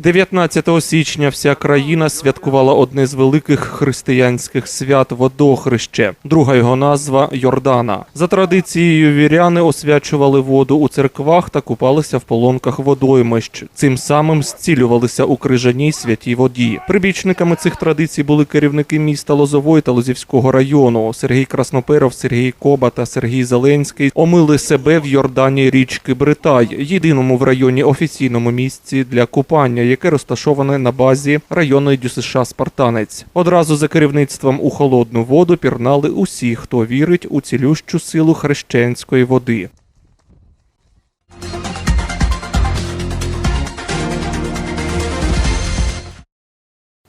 19 січня вся країна святкувала одне з великих християнських свят водохреще. Друга його назва Йордана. За традицією віряни освячували воду у церквах та купалися в полонках водоймищ. Цим самим зцілювалися у крижаній святій воді. Прибічниками цих традицій були керівники міста Лозової та Лозівського району. Сергій Красноперов, Сергій Коба та Сергій Зеленський омили себе в Йордані річки Бритай, єдиному в районі офіційному місці для купання, яке розташоване на базі районної ДЮСШ Спартанець. Одразу за керівництвом у холодну воду пірнали усі, хто вірить у цілющу силу хрещенської води.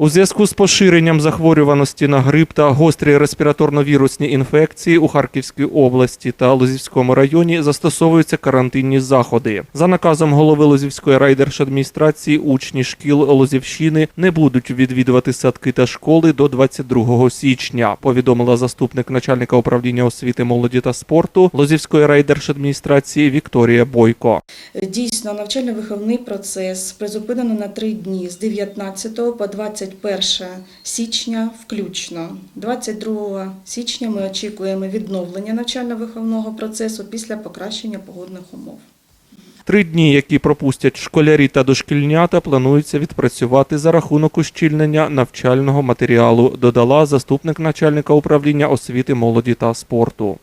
У зв'язку з поширенням захворюваності на грип та гострі респіраторно-вірусні інфекції у Харківській області та Лозівському районі застосовуються карантинні заходи. За наказом голови Лозівської райдержадміністрації учні шкіл Лозівщини не будуть відвідувати садки та школи до 22 січня. Повідомила заступник начальника управління освіти, молоді та спорту Лозівської райдержадміністрації Вікторія Бойко. Дійсно, навчально-виховний процес призупинено на три дні з 19 по 21 січня включно. 22 січня ми очікуємо відновлення навчально-виховного процесу після покращення погодних умов. Три дні, які пропустять школярі та дошкільнята, планується відпрацювати за рахунок ущільнення навчального матеріалу, додала заступник начальника управління освіти, молоді та спорту.